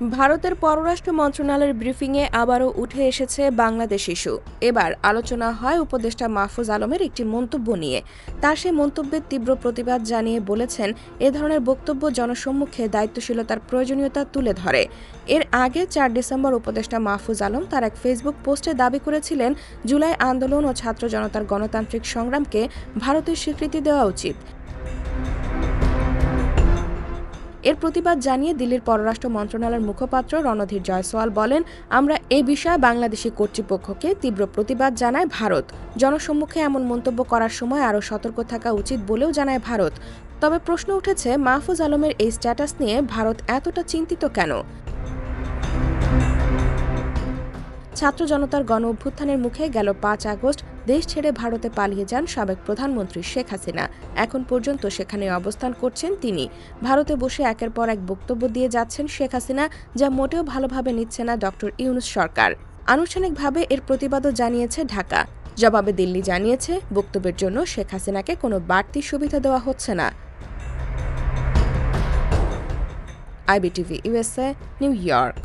ভারতের পররাষ্ট্র মন্ত্রণালয়ের ব্রিফিংয়ে আবারও উঠে এসেছে বাংলাদেশ ইস্যু। এবার আলোচনা হয় উপদেষ্টা মাহফুজ আলমের একটি মন্তব্য নিয়ে। তার সেই মন্তব্যের তীব্র প্রতিবাদ জানিয়ে বলেছেন, এ ধরনের বক্তব্য জনসম্মুখে দায়িত্বশীলতার প্রয়োজনীয়তা তুলে ধরে। এর আগে চার ডিসেম্বর উপদেষ্টা মাহফুজ আলম তার এক ফেসবুক পোস্টে দাবি করেছিলেন, জুলাই আন্দোলন ও ছাত্র জনতার গণতান্ত্রিক সংগ্রামকে ভারতের স্বীকৃতি দেওয়া উচিত। এর প্রতিবাদ জানিয়ে দিল্লির পররাষ্ট্র মন্ত্রণালয়ের মুখপাত্র রণধীর জয়সওয়াল বলেন, আমরা এ বিষয়ে বাংলাদেশি কর্তৃপক্ষকে তীব্র প্রতিবাদ জানায় ভারত। জনসম্মুখে এমন মন্তব্য করার সময় আরও সতর্ক থাকা উচিত বলেও জানায় ভারত। তবে প্রশ্ন উঠেছে, মাহফুজ আলমের এই স্ট্যাটাস নিয়ে ভারত এতটা চিন্তিত কেন? ছাত্র জনতার গণ অভ্যুত্থানের মুখে গেল পাঁচ আগস্ট, দেশ ছেড়ে ভারতে পালিয়ে যান সাবেক প্রধানমন্ত্রী শেখ হাসিনা। এখন পর্যন্ত সেখানে অবস্থান করছেন তিনি। ভারতে বসে একের পর এক বক্তব্য দিয়ে যাচ্ছেন শেখ হাসিনা, যা মোটেও ভালোভাবে নিচ্ছে না ডক্টর ইউনুস সরকার। আনুষ্ঠানিকভাবে এর প্রতিবাদও জানিয়েছে ঢাকা। জবাবে দিল্লি জানিয়েছে, বক্তব্যের জন্য শেখ হাসিনাকে কোনো বাড়তি সুবিধা দেওয়া হচ্ছে না। IBTV USA New York.